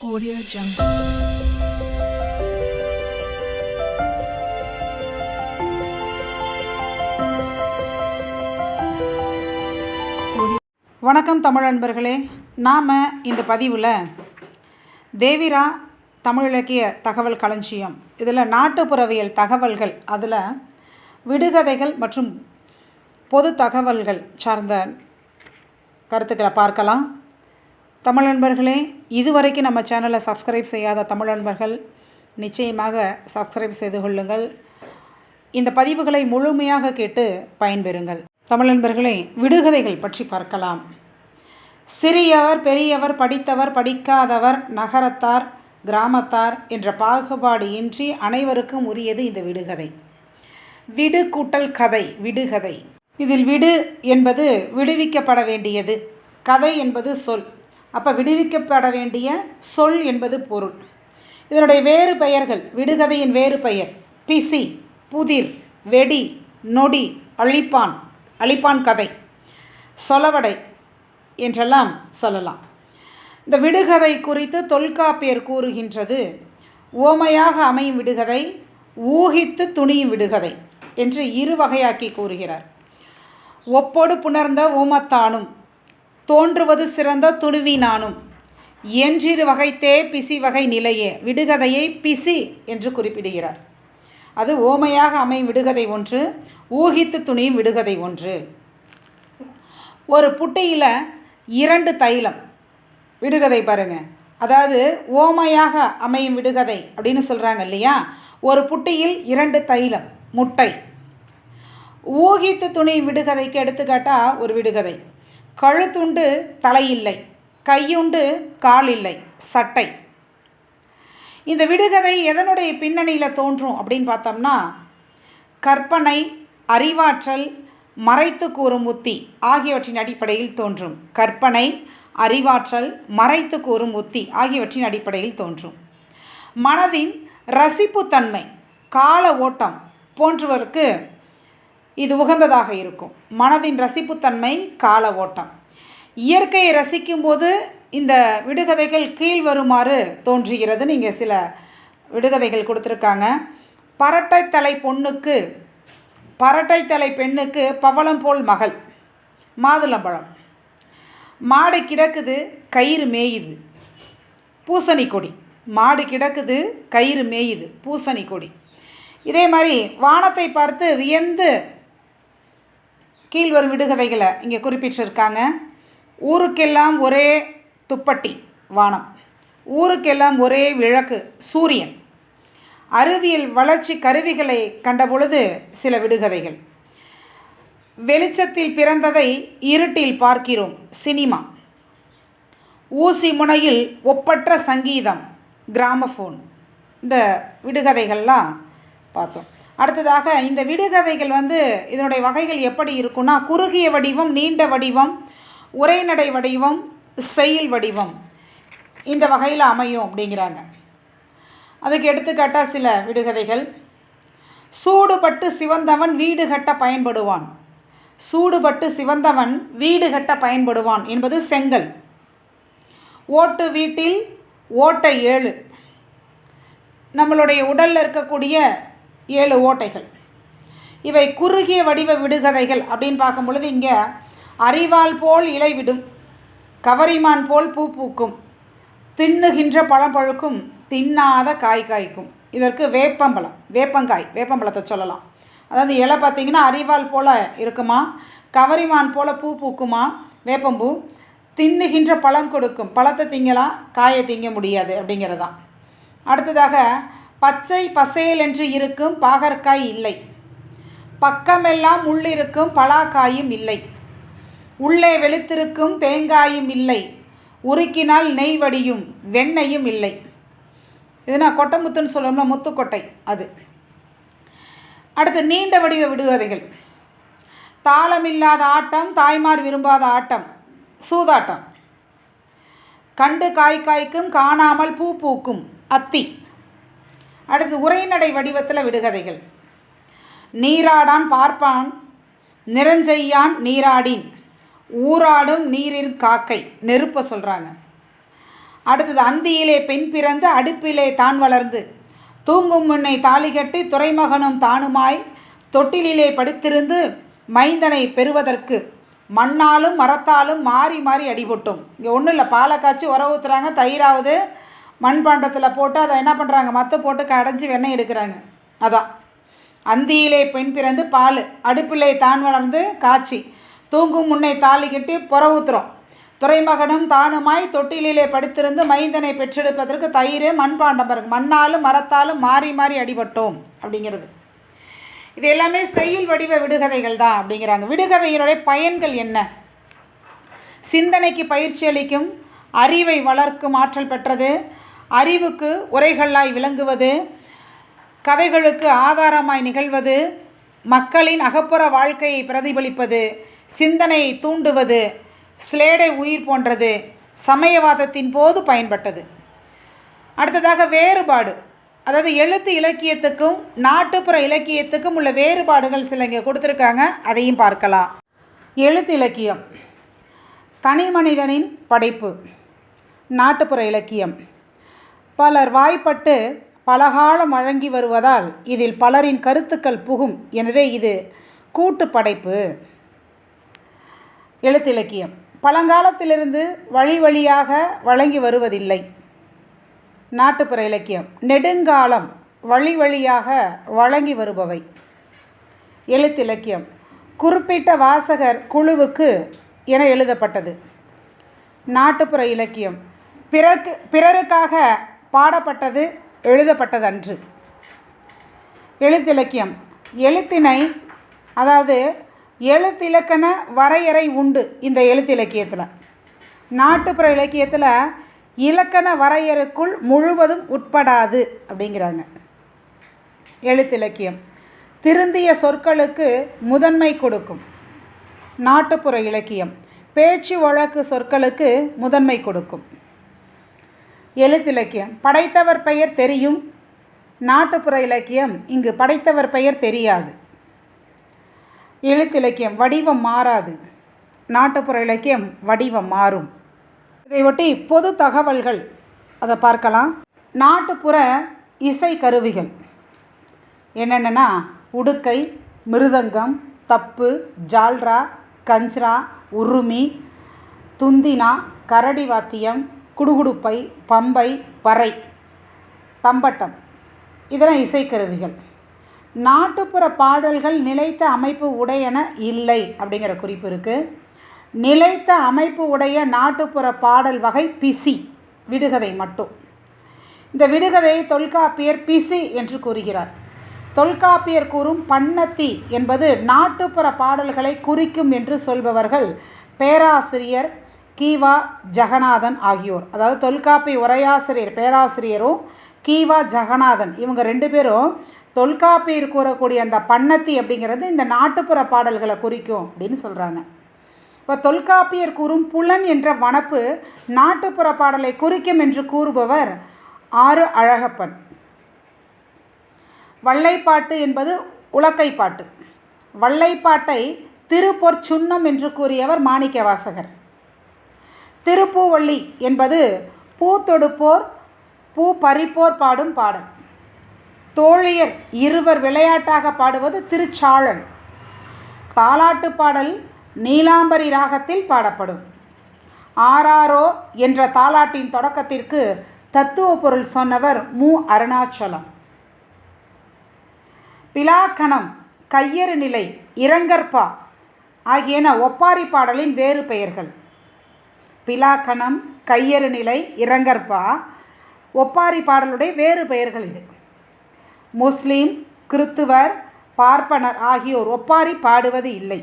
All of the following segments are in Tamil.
Audio Jungle. வணக்கம் தமிழ் அன்பர்களே நாம் இந்த பதிவில் தேவிரா தமிழ் இலக்கிய தகவல் களஞ்சியம் இதில் நாட்டுப்புறவியல் தகவல்கள் அதில் விடுகதைகள் மற்றும் பொது தகவல்கள் சார்ந்த கருத்துக்களை பார்க்கலாம் தமிழ் நண்பர்களே இதுவரைக்கும் நம்ம சேனலை சப்ஸ்கிரைப் செய்யாத தமிழ் நண்பர்கள் நிச்சயமாக சப்ஸ்கிரைப் செய்து கொள்ளுங்கள். இந்த பதிவுகளை முழுமையாக கேட்டு பயன்பெறுங்கள். தமிழ் நண்பர்களே விடுகதைகள் பற்றி பார்க்கலாம். சிறியவர் பெரியவர் படித்தவர் படிக்காதவர் நகரத்தார் கிராமத்தார் என்ற பாகுபாடு இன்றி அனைவருக்கும் உரியது இந்த விடுகதை. விடு கூட்டல் கதை விடுகதை. இதில் விடு என்பது விடுவிக்கப்பட வேண்டியது. கதை என்பது சொல். அப்போ விடுவிக்கப்பட வேண்டிய சொல் என்பது பொருள். இதனுடைய வேறு பெயர்கள் விடுகதையின் வேறு பெயர் பிசி புதிர் வெடி நொடி அழிப்பான் அழிப்பான் கதை சொலவடை என்றெல்லாம் சொல்லலாம். இந்த விடுகதை குறித்து தொல்காப்பியர் கூறுகின்றது ஓமையாக அமையும் விடுகதை ஊகித்து துணியும் விடுகதை என்று இரு வகையாக்கி கூறுகிறார். ஒப்போடு புணர்ந்த ஊமத்தானும் தோன்றுவது சிறந்த துணுவினானும் என்றிரு வகைத்தே பிசி வகை நிலையே. விடுகதையை பிசி என்று குறிப்பிடுகிறார். அது ஓமையாக அமையும் விடுகதை ஒன்று ஊகித்து துணியும் விடுகதை ஒன்று. ஒரு புட்டியில் இரண்டு தைலம். விடுகதை பாருங்கள் அதாவது ஓமையாக அமையும் விடுகதை அப்படின்னு சொல்கிறாங்க இல்லையா? ஒரு புட்டியில் இரண்டு தைலம் முட்டை. ஊகித்து துணி விடுகதைக்கு எடுத்துக்காட்டால் ஒரு விடுகதை. கழுத்துண்டு தலையில்லை கையுண்டு கால் இல்லை சட்டை. இந்த விடுகதை எதனுடைய பின்னணியில் தோன்றும் அப்படின்னு பார்த்தோம்னா கற்பனை அறிவாற்றல் மறைத்து கூறும் உத்தி ஆகியவற்றின் அடிப்படையில் தோன்றும். கற்பனை அறிவாற்றல் மறைத்து கூறும் உத்தி ஆகியவற்றின் அடிப்படையில் தோன்றும். மனதின் ரசிப்புத்தன்மை கால ஓட்டம் போன்றவருக்கு இது உகந்ததாக இருக்கும். மனதின் ரசிப்புத்தன்மை கால ஓட்டம். இயற்கையை ரசிக்கும்போது இந்த விடுகதைகள் கீழ் வருமாறு தோன்றுகிறது. நீங்கள் சில விடுகதைகள் கொடுத்துருக்காங்க. பரட்டை தலை பொண்ணுக்கு பரட்டை தலை பெண்ணுக்கு பவளம் போல் மகள் மாதுளம்பழம். மாடு கிடக்குது கயிறு மேயுது. பூசணி கொடி. மாடு கிடக்குது கயிறு மேயுது. பூசணி கொடி. இதே மாதிரி வானத்தை பார்த்து வியந்து கீழ்வரும் விடுகதைகளை இங்கே குறிப்பிட்டிருக்காங்க. ஊருக்கெல்லாம் ஒரே துப்பட்டி வானம். ஊருக்கெல்லாம் ஒரே விளக்கு சூரியன். அறிவியல் வளர்ச்சி கருவிகளை கண்டபொழுது சில விடுகதைகள். வெளிச்சத்தில் பிறந்ததை இருட்டில் பார்க்கிறோம் சினிமா. ஊசி முனையில் ஒப்பற்ற சங்கீதம் கிராமஃபோன் இந்த விடுகதைகள்லாம் பார்த்தோம். அடுத்ததாக இந்த விடுகதைகள் வந்து இதனுடைய வகைகள் எப்படி இருக்குன்னா குறுகிய வடிவம் நீண்ட வடிவம் உரைநடை வடிவம் செயல் வடிவம் இந்த வகையில் அமையும் அப்படிங்கிறாங்க. அதுக்கு எடுத்துக்காட்டாக சில விடுகதைகள். சூடுபட்டு சிவந்தவன் வீடு கட்ட பயன்படுவான். சூடுபட்டு சிவந்தவன் வீடு கட்ட பயன்படுவான் என்பது செங்கல். ஓட்டு வீட்டில் ஓட்டை ஏழு. நம்மளுடைய உடலில் இருக்கக்கூடிய ஏழு ஓட்டைகள். இவை குறுகிய வடிவ விடுகதைகள் அப்படின்னு பார்க்கும் பொழுது இங்கே அறிவால் போல் இலைவிடும் கவரிமான் போல் பூ பூக்கும் தின்னுகின்ற பழம் பழுக்கும் தின்னாத காய் காய்க்கும். இதற்கு வேப்பம்பழம் வேப்பங்காய் வேப்பம்பழத்தை சொல்லலாம். அதாவது இலை பார்த்திங்கன்னா அறிவால் போல் இருக்குமா கவரிமான் போல் பூ பூக்குமா வேப்பம்பூ தின்னுகின்ற பழம் கொடுக்கும். பழத்தை திங்கலாம் காயை திங்க முடியாது அப்படிங்கிறதான். அடுத்ததாக பச்சை பசேல் என்று இருக்கும் பாகற்காய் இல்லை. பக்கமெல்லாம் உள்ளிருக்கும் பலாக்காயும் இல்லை. உள்ளே வெளுத்திருக்கும் தேங்காயும் இல்லை. உருக்கினால் நெய் வடியும் வெண்ணையும் இல்லை. இது நான் கொட்டமுத்துன்னு சொல்லணும்னா முத்துக்கொட்டை அது. அடுத்து நீண்ட வடிவ விடுகதைகள். தாளமில்லாத ஆட்டம் தாய்மார் விரும்பாத ஆட்டம் சூதாட்டம். கண்டு காய் காய்க்கும் காணாமல் பூ பூக்கும் அத்தி. அடுத்து உரைநடை வடிவத்தில் விடுகதைகள். நீராடான் பார்ப்பான் நிறஞ்செய்யான் நீராடின். ஊராடும் நீரின் காக்கை நெருப்பை சொல்கிறாங்க அடுத்தது அந்தியிலே பெண் பிறந்து அடுப்பிலே தான் வளர்ந்து தூங்கும் முன்னை தாலி கட்டி துறைமகனும் தானுமாய் தொட்டிலிலே படுத்திருந்து மைந்தனை பெறுவதற்கு மண்ணாலும் மரத்தாலும் மாறி மாறி அடிபட்டும். இங்கே ஒன்றும் இல்லை பாலை காய்ச்சி உர ஊற்றுறாங்க தயிராவது மண்பாண்டத்தில் போட்டு அதை என்ன பண்ணுறாங்க மற்ற போட்டு கடைஞ்சி வெண்ணெய் எடுக்கிறாங்க. அதான். அந்தியிலே பெண் பிறந்து பால் அடுப்பிலே தான் வளர்ந்து காய்ச்சி தூங்கும் முன்னை தாலி கட்டி புறவுத்துறோம் துறைமகனும் தானுமாய் தொட்டிலிலே படுத்திருந்து மைந்தனை பெற்றெடுப்பதற்கு தயிர் மண்பாண்டம் பாருங்க. மண்ணாலும் மரத்தாலும் மாறி மாறி அடிபட்டோம் அப்படிங்கிறது. இது எல்லாமே செயல் வடிவ விடுகதைகள் தான் அப்படிங்கிறாங்க. விடுகதையினுடைய பயன்கள் என்ன? சிந்தனைக்கு பயிற்சி அளிக்கும் அறிவை வளர்க்கும் ஆற்றல் பெற்றது அறிவுக்கு உரைகளாய் விளங்குவது கதைகளுக்கு ஆதாரமாய் நிகழ்வது மக்களின் அகப்புற வாழ்க்கையை பிரதிபலிப்பது சிந்தனையை தூண்டுவது ஸ்லேடை உயிர் போன்றது சமயவாதத்தின் போது பயன்பட்டது. அடுத்ததாக வேறுபாடு. அதாவது எழுத்து இலக்கியத்துக்கும் நாட்டுப்புற இலக்கியத்துக்கும் உள்ள வேறுபாடுகள் சில இங்கே கொடுத்துருக்காங்க. அதையும் பார்க்கலாம். எழுத்து இலக்கியம். தனி மனிதனின் படைப்பு. நாட்டுப்புற இலக்கியம். பலர் வாய்ப்பட்டு பலகாலம் வழங்கி வருவதால் இதில் பலரின் கருத்துக்கள் புகும். எனவே இது கூட்டு படைப்பு. எழுத்திலக்கியம். பழங்காலத்திலிருந்து வழி வழியாக வழங்கி வருவதில்லை. நாட்டுப்புற இலக்கியம். நெடுங்காலம் வழி வழியாக வழங்கி வருபவை. எழுத்திலக்கியம். குறிப்பிட்ட வாசகர் குழுவுக்கு என எழுதப்பட்டது. நாட்டுப்புற இலக்கியம். பிறக்கு பிறருக்காக பாடப்பட்டது எழுதப்பட்டது அன்று எழுத்திலக்கியம். எழுத்தினை அதாவது எழுத்திலக்கண வரையறை உண்டு இந்த எழுத்திலக்கியத்தில். நாட்டுப்புற இலக்கியத்தில் இலக்கண வரையறைக்குள் முழுவதும் உட்படாது அப்படிங்கிறாங்க. எழுத்திலக்கியம். திருந்திய சொற்களுக்கு முதன்மை கொடுக்கும். நாட்டுப்புற இலக்கியம். பேச்சு வழக்கு சொற்களுக்கு முதன்மை கொடுக்கும். எழுத்திலக்கியம். படைத்தவர் பெயர் தெரியும். நாட்டுப்புற இலக்கியம் இங்கு படைத்தவர் பெயர் தெரியாது. எழுத்திலக்கியம் வடிவம் மாறாது. நாட்டுப்புற இலக்கியம் வடிவம் மாறும். இதையொட்டி பொது தகவல்கள் அதை பார்க்கலாம். நாட்டுப்புற இசை கருவிகள். என்னென்னா உடுக்கை மிருதங்கம் தப்பு ஜால்ரா கஞ்ச்ரா உருமி துந்தினா கரடி வாத்தியம் குடுகுடுப்பை பம்பை பறை தம்பட்டம். இதெல்லாம் இசைக்கருவிகள் நாட்டுப்புற பாடல்கள் நிலைத்த அமைப்பு உடையன இல்லை அப்படிங்கிற குறிப்பு இருக்குது நிலைத்த அமைப்பு உடைய நாட்டுப்புற பாடல் வகை பிசி விடுகதை மட்டும். இந்த விடுகதையை தொல்காப்பியர் பிசி என்று கூறுகிறார். தொல்காப்பியர் கூறும் பண்ணத்தி என்பது நாட்டுப்புற பாடல்களை குறிக்கும் என்று சொல்பவர்கள் பேராசிரியர் கீவா ஜெகநாதன் ஆகியோர். அதாவது தொல்காப்பிய உரையாசிரியர் பேராசிரியரும் கீவா ஜெகநாதன் இவங்க ரெண்டு பேரும் தொல்காப்பியர் கூறக்கூடிய அந்த பண்ணத்தி அப்படிங்கிறது இந்த நாட்டுப்புற பாடல்களை குறிக்கும் அப்படின்னு சொல்கிறாங்க இப்போ தொல்காப்பியர் கூறும் புலன் என்ற வனப்பு நாட்டுப்புற பாடலை குறிக்கும் என்று கூறுபவர் ஆறு அழகப்பன். வள்ளைப்பாட்டு என்பது உலக்கைப்பாட்டு. வள்ளைப்பாட்டை திருப்பொற்சுன்னம் என்று கூறியவர் மாணிக்க வாசகர் திருப்பூவள்ளி என்பது பூ தொடுப்போர் பூ பறிப்போர் பாடும் பாடல். தோழியர் இருவர் விளையாட்டாக பாடுவது திருச்சாழல் தாலாட்டு பாடல் நீலாம்பரி ராகத்தில் பாடப்படும். ஆராரோ என்ற தாலாட்டின் தொடக்கத்திற்கு தத்துவ பொருள் சொன்னவர் மு. அருணாச்சலம். பிலாக்கணம் கையறு நிலை இரங்கற்பா ஆகியன ஒப்பாரி பாடலின் வேறு பெயர்கள். பிலாக்கணம் கையறு நிலை இரங்கற்பா ஒப்பாரி பாடலுடைய வேறு பெயர்கள் இது. முஸ்லீம் கிறித்துவர் பார்ப்பனர் ஆகியோர் ஒப்பாரி பாடுவது இல்லை.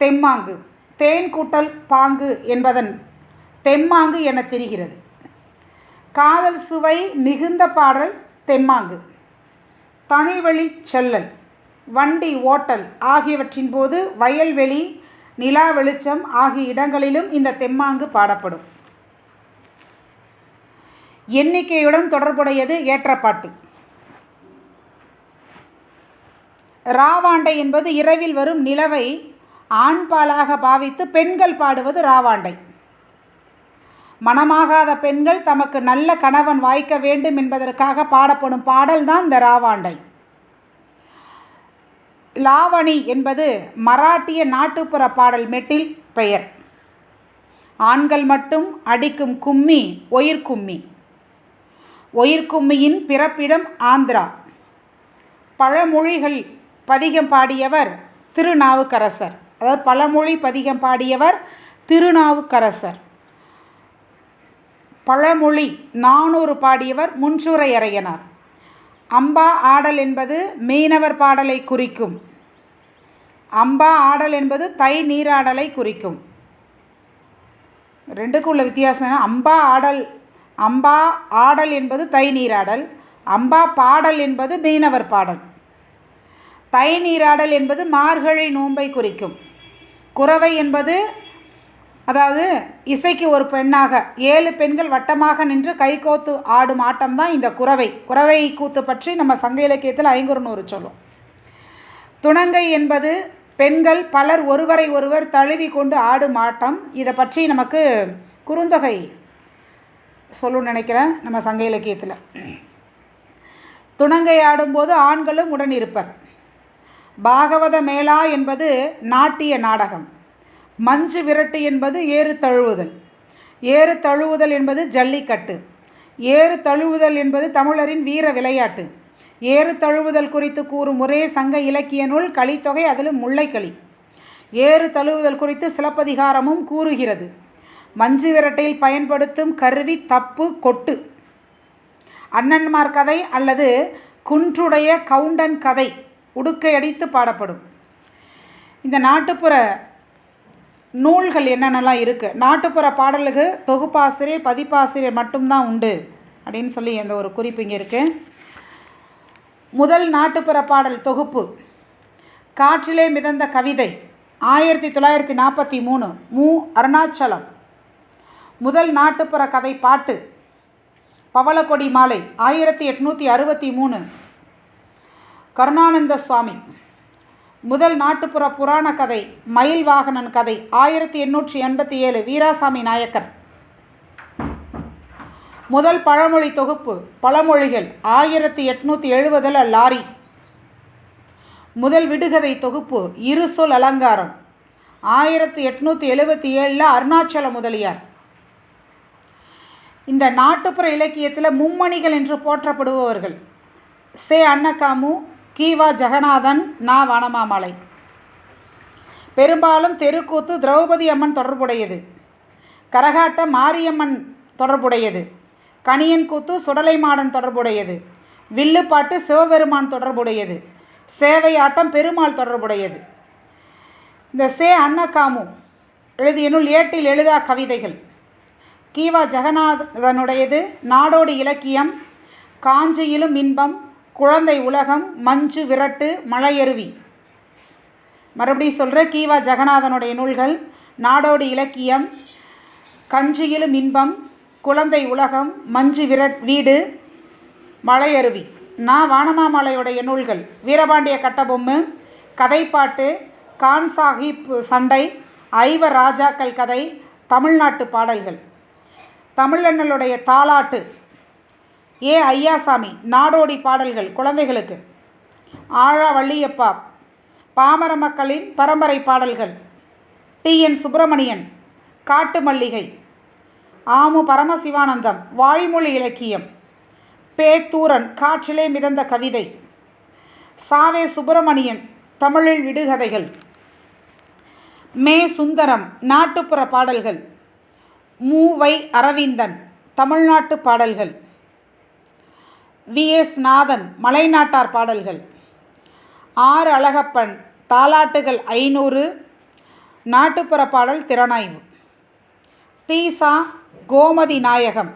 தெம்மாங்கு தேன் கூட்டல் பாங்கு என்பதன் தெம்மாங்கு என தெரிகிறது. காதல் சுவை மிகுந்த பாடல் தெம்மாங்கு. தனிவழி செல்லல் வண்டி ஓட்டல் ஆகியவற்றின் போது வயல்வெளி நிலா வெளிச்சம் ஆகிய இடங்களிலும் இந்த தெம்மாங்கு பாடப்படும். எண்ணிக்கையுடன் தொடர்புடையது ஏற்றப்பாட்டு. ராவாண்டை என்பது இரவில் வரும் நிலவை ஆண்பாலாக பாவித்து பெண்கள் பாடுவது ராவாண்டை. மணமாகாத பெண்கள் தமக்கு நல்ல கணவன் வாய்க்க வேண்டும் என்பதற்காக பாடப்படும் பாடல் தான் இந்த ராவாண்டை. லாவணி என்பது மராட்டிய நாட்டுப்புற பாடல் மெட்டில் பெயர். ஆண்கள் மட்டும் அடிக்கும் கும்மி ஒயிர்கும்மி ஒயிர்கும்மியின் பிறப்பிடம் ஆந்திரா. பழமொழிகள் பதிகம் பாடியவர் திருநாவுக்கரசர். அதாவது பழமொழி பதிகம் பாடியவர் திருநாவுக்கரசர். பழமொழி நானூறு பாடியவர் முன்சூரையரையனார் அம்பா ஆடல் என்பது மீனவர் பாடலை குறிக்கும். அம்பா ஆடல் என்பது தை நீராடலை குறிக்கும். ரெண்டுக்கும் உள்ள வித்தியாசம் என்ன? அம்பா ஆடல் அம்பா ஆடல் என்பது தை நீராடல் அம்பா பாடல் என்பது மீனவர் பாடல். தை நீராடல் என்பது மார்கழி நோன்பை குறிக்கும். குறவை என்பது அதாவது இசைக்கு ஒரு பெண்ணாக ஏழு பெண்கள் வட்டமாக நின்று கைகோத்து ஆடும் ஆட்டம் தான் இந்த குறவை. குறவை கூத்து பற்றி நம்ம சங்க இலக்கியத்தில் ஐங்குறுநூறு சொல்லும். துணங்கை என்பது பெண்கள் பலர் ஒருவரை ஒருவர் தழுவி கொண்டு ஆடும் ஆட்டம். இதை பற்றி நமக்கு குறுந்தொகை சொல்லணும்னு நினைக்கிறேன் நம்ம சங்க இலக்கியத்தில். துணங்கை ஆடும்போது ஆண்களும் உடன் இருப்பர். பாகவத மேளா என்பது நாட்டிய நாடகம். மஞ்சு விரட்டு என்பது ஏறு தழுவுதல். ஏறு தழுவுதல் என்பது ஜல்லிக்கட்டு. ஏறு தழுவுதல் என்பது தமிழரின் வீர விளையாட்டு. ஏறு தழுவுதல் குறித்து கூறும் ஒரே சங்க இலக்கிய நூல் கலித்தொகை அதிலும் முல்லைக்களி. ஏறு தழுவுதல் குறித்து சிலப்பதிகாரமும் கூறுகிறது. மஞ்சு விரட்டையில் பயன்படுத்தும் கருவி தப்பு கொட்டு. அண்ணன்மார் கதை அல்லது குன்றுடைய கவுண்டன் கதை. உடுக்கை அடித்து பாடப்படும். இந்த நாட்டுப்புற நூல்கள் என்னென்னலாம் இருக்குது நாட்டுப்புற பாடலுக்கு தொகுப்பாசிரியர் பதிப்பாசிரியர் மட்டும்தான் உண்டு அப்படின்னு சொல்லி அந்த ஒரு குறிப்பு இங்கே இருக்குது முதல் நாட்டுப்புற பாடல் தொகுப்பு. காற்றிலே மிதந்த கவிதை ஆயிரத்தி தொள்ளாயிரத்தி நாற்பத்தி மூணு மு. அருணாச்சலம். முதல் நாட்டுப்புற கதை பாட்டு பவளக்கொடி மாலை ஆயிரத்தி எட்நூற்றி அறுபத்தி மூணு கருணானந்த சுவாமி. முதல் நாட்டுப்புற புராண கதை மயில் வாகனன் கதை ஆயிரத்தி எண்ணூற்றி எண்பத்தி ஏழு வீராசாமி நாயக்கர். முதல் பழமொழி தொகுப்பு பழமொழிகள் ஆயிரத்தி எட்நூற்றி எழுபதில் லாரி. முதல் விடுகதை தொகுப்பு இரு சொல் அலங்காரம். ஆயிரத்தி எட்நூற்றி எழுபத்தி ஏழில் அருணாச்சல முதலியார். இந்த நாட்டுப்புற இலக்கியத்தில் மும்மணிகள் என்று போற்றப்படுபவர்கள். சே. அன்னகாமு கீவா ஜெகநாதன் நா வனமாமலை. பெரும்பாலும் தெருக்கூத்து திரௌபதி அம்மன் தொடர்புடையது. கரகாட்டம் மாரியம்மன் தொடர்புடையது. கணியன் கூத்து சுடலை மாடன் தொடர்புடையது. வில்லுப்பாட்டு சிவபெருமான் தொடர்புடையது. சேவையாட்டம் பெருமாள் தொடர்புடையது. இந்த சே அன்னகாமு எழுதிய நூல் ஏட்டில் எழுதா கவிதைகள். கீவா ஜெகநாதனுடையது நாடோடி இலக்கியம் காஞ்சியிலும் இன்பம் குழந்தை உலகம் மஞ்சு விரட்டு மலையருவி. மறுபடியும் சொல்கிற கீவா ஜெகநாதனுடைய நூல்கள் நாடோடி இலக்கியம் கஞ்சியிலும் இன்பம் குழந்தை உலகம் மஞ்சு விரட் வீடு மலையருவி. நான் வானமாமலையுடைய நூல்கள் வீரபாண்டிய கட்டபொம்மு கதைப்பாட்டு கான் சாஹிப் சண்டை ஐவர் ராஜாக்கள் கதை தமிழ்நாட்டு பாடல்கள். தமிழண்ணலுடைய தாளாட்டு ஏ ஐயாசாமி நாடோடி பாடல்கள் குழந்தைகளுக்கு. ஆழா வள்ளியப்பா பாமர மக்களின் பரம்பரை பாடல்கள். டி. என். சுப்பிரமணியன் காட்டு மல்லிகை ஆமு பரமசிவானந்தம் வாய்மொழி இலக்கியம். பேத்தூரன் காற்றிலே மிதந்த கவிதை. சாவே சுப்பிரமணியன் தமிழில் விடுகதைகள். மே சுந்தரம் நாட்டுப்புற பாடல்கள். மூவை அரவிந்தன் தமிழ்நாட்டு பாடல்கள். வி. எஸ். நாதன் மலைநாட்டார் பாடல்கள். ஆர். அழகப்பன் தாலாட்டுகள் ஐநூறு நாட்டுப்புற பாடல் திறனாய்வு. தீசா கோமதி நாயகம்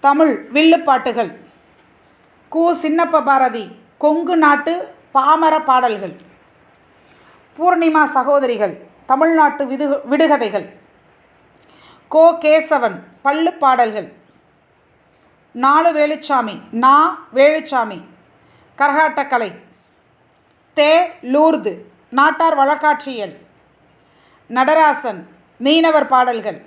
தமிழ் வில்லுப்பாட்டுகள். கு. சின்னப்ப பாரதி கொங்கு நாட்டு பாமர பாடல்கள். பூர்ணிமா சகோதரிகள் தமிழ்நாட்டு விது விடுகதைகள். கோ. கேசவன் பள்ளு பாடல்கள். நாலு வேலுச்சாமி நா வேலுச்சாமி. கரகாட்டக்கலை. தே லூர்து நாட்டார் வழக்காட்சியல் நடராசன் மீனவர் பாடல்கள்.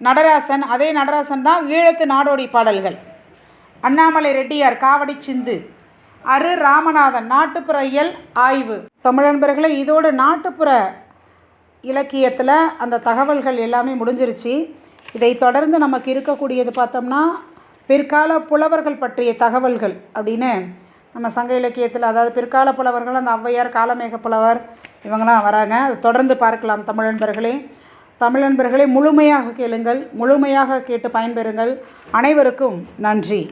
நடராசன் அதே நடராசன் தான் ஈழத்து நாடோடி பாடல்கள். அண்ணாமலை ரெட்டியார் காவடி சிந்து. அரு ராமநாதன் நாட்டுப்புற இயல் ஆய்வு. தமிழன்பர்களை இதோடு நாட்டுப்புற இலக்கியத்தில் அந்த தகவல்கள் எல்லாமே முடிஞ்சிருச்சு. இதை தொடர்ந்து நமக்கு இருக்கக்கூடியது பார்த்தோம்னா பிற்கால புலவர்கள் பற்றிய தகவல்கள் அப்படின்னு நம்ம சங்க இலக்கியத்தில் அதாவது பிற்கால புலவர்கள் அந்த ஔவையார் காலமேக புலவர் இவங்களாம் வராங்க. அதை தொடர்ந்து பார்க்கலாம் தமிழன்பர்களே தமிழன்பர்களே முழுமையாக கேளுங்கள் முழுமையாக கேட்டு பயன்பெறுங்கள். அனைவருக்கும் நன்றி.